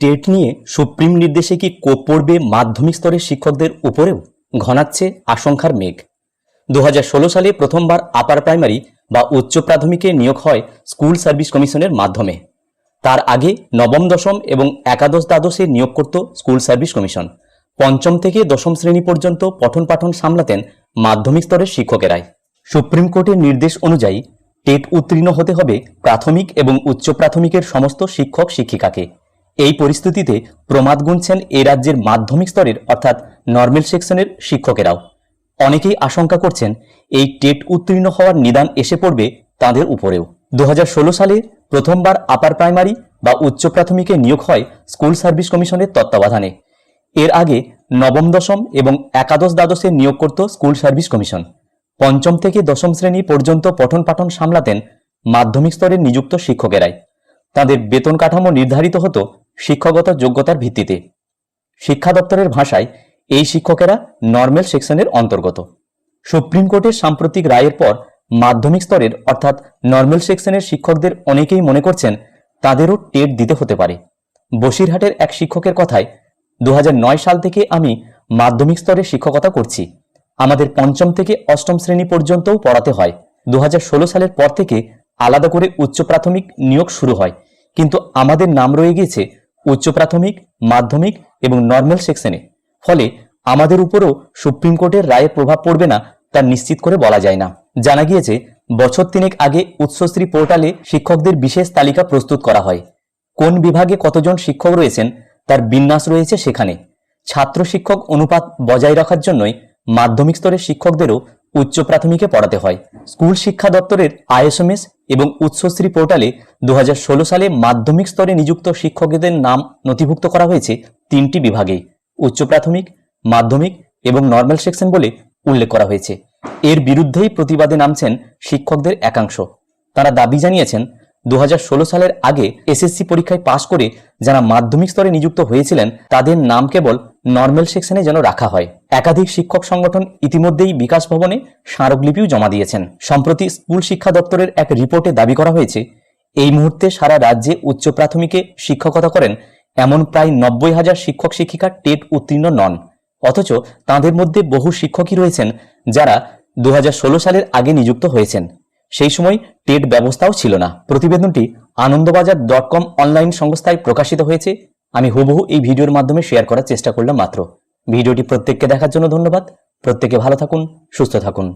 TET নিয়ে supreme নির্দেশে কি কোপ পড়বে মাধ্যমিক স্তরের শিক্ষকদের উপরেও? ঘনাচ্ছে আশঙ্কার মেঘ। দু হাজার ষোলো সালে প্রথমবার আপার প্রাইমারি বা উচ্চ প্রাথমিকে নিয়োগ হয় স্কুল সার্ভিস কমিশনের মাধ্যমে। তার আগে নবম, দশম এবং একাদশ দ্বাদশে নিয়োগ করত স্কুল সার্ভিস কমিশন। পঞ্চম থেকে দশম শ্রেণি পর্যন্ত পঠন পাঠন সামলাতেন মাধ্যমিক স্তরের শিক্ষকেরাই। সুপ্রিম কোর্টের নির্দেশ অনুযায়ী টেট উত্তীর্ণ হতে হবে প্রাথমিক এবং উচ্চ প্রাথমিকের সমস্ত শিক্ষক শিক্ষিকাকে এই পরিস্থিতিতে প্রমাদ গুনছেন এ রাজ্যের মাধ্যমিক স্তরের, অর্থাৎ নর্মাল সেকশনের শিক্ষকেরাও। অনেকেই আশঙ্কা করছেন এই টেট উত্তীর্ণ হওয়ার নিদান এসে পড়বে তাদের উপরেও। দু হাজার ষোলো সালে প্রথমবার আপার প্রাইমারি বা উচ্চ প্রাথমিকে নিয়োগ হয় স্কুল সার্ভিস কমিশনের তত্ত্বাবধানে। এর আগে নবম, দশম এবং একাদশ দ্বাদশে নিয়োগ করত স্কুল সার্ভিস কমিশন। পঞ্চম থেকে দশম শ্রেণি পর্যন্ত পঠন পাঠন সামলাতেন মাধ্যমিক স্তরের নিযুক্ত শিক্ষকেরাই। তাদের বেতন কাঠামো নির্ধারিত হতো শিক্ষাগত যোগ্যতার ভিত্তিতে। শিক্ষা দপ্তরের ভাষায় এই শিক্ষকেরা নর্মাল সেকশনের অন্তর্গত। সুপ্রিম কোর্টের সাম্প্রতিক রায়ের পর মাধ্যমিক স্তরের অর্থাৎ নর্মাল সেকশনের শিক্ষকদের অনেকেই মনে করছেন তাদেরও টেট দিতে হতে পারে। বসিরহাটের এক শিক্ষকের কথায় দু হাজার নয় সাল থেকে আমি মাধ্যমিক স্তরে শিক্ষকতা করছি। আমাদের পঞ্চম থেকে অষ্টম শ্রেণি পর্যন্তও পড়াতে হয়। দু হাজার ষোলো সালের পর থেকে আলাদা করে উচ্চ প্রাথমিক নিয়োগ শুরু হয়। কিন্তু আমাদের নাম রয়ে গিয়েছে উচ্চ প্রাথমিক, মাধ্যমিক এবং নর্মাল সেকশনে ফলে আমাদের উপরও সুপ্রিম কোর্টের রায়ের প্রভাব পড়বে না তা নিশ্চিত করে বলা যায় না। জানা গিয়েছে, বছর তিনেক আগে উৎসশ্রী পোর্টালে শিক্ষকদের বিশেষ তালিকা প্রস্তুত করা হয়। কোন বিভাগে কতজন শিক্ষক রয়েছেন তার বিন্যাস রয়েছে সেখানে। ছাত্র শিক্ষক অনুপাত বজায় রাখার জন্যই মাধ্যমিক স্তরের শিক্ষকদেরও উচ্চ প্রাথমিকে পড়াতে হয়। স্কুল শিক্ষা দপ্তরের আইএসএমএস এবং উৎসশ্রী পোর্টালে দু হাজার ষোলো সালে মাধ্যমিক স্তরে নিযুক্ত শিক্ষকদের নাম নথিভুক্ত করা হয়েছে তিনটি বিভাগেই। উচ্চ প্রাথমিক, মাধ্যমিক এবং নর্মাল সেকশন বলে উল্লেখ করা হয়েছে। এর বিরুদ্ধেই প্রতিবাদে নামছেন শিক্ষকদের একাংশ। তারা দাবি জানিয়েছেন দু হাজার ষোলো সালের আগে এসএসসি পরীক্ষায় পাশ করে যারা মাধ্যমিক স্তরে নিযুক্ত হয়েছিলেন, তাদের নাম কেবল নর্মাল সেকশনে যেন রাখা হয়। একাধিক শিক্ষক সংগঠন ইতিমধ্যেই বিকাশ ভবনে স্মারকলিপিও জমা দিয়েছেন। সম্প্রতি স্কুল শিক্ষা দপ্তরের এক রিপোর্টে দাবি করা হয়েছে, এই মুহূর্তে সারা রাজ্যে উচ্চ প্রাথমিকে শিক্ষকতা করেন এমন প্রায় নব্বই হাজার শিক্ষক শিক্ষিকা টেট উত্তীর্ণ নন। অথচ তাদের মধ্যে বহু শিক্ষকই রয়েছেন যারা দু হাজার ষোলো সালের আগে নিযুক্ত হয়েছেন। সেই সময় টেট ব্যবস্থাও ছিল না। প্রতিবেদনটি আনন্দবাজার ডট কম অনলাইন সংস্থায় প্রকাশিত হয়েছে। আমি হুবহু এই ভিডিওর মাধ্যমে শেয়ার করার চেষ্টা করলাম মাত্র। ভিডিওটি প্রত্যেককে দেখার জন্য ধন্যবাদ। প্রত্যেকে ভালো থাকুন সুস্থ থাকুন।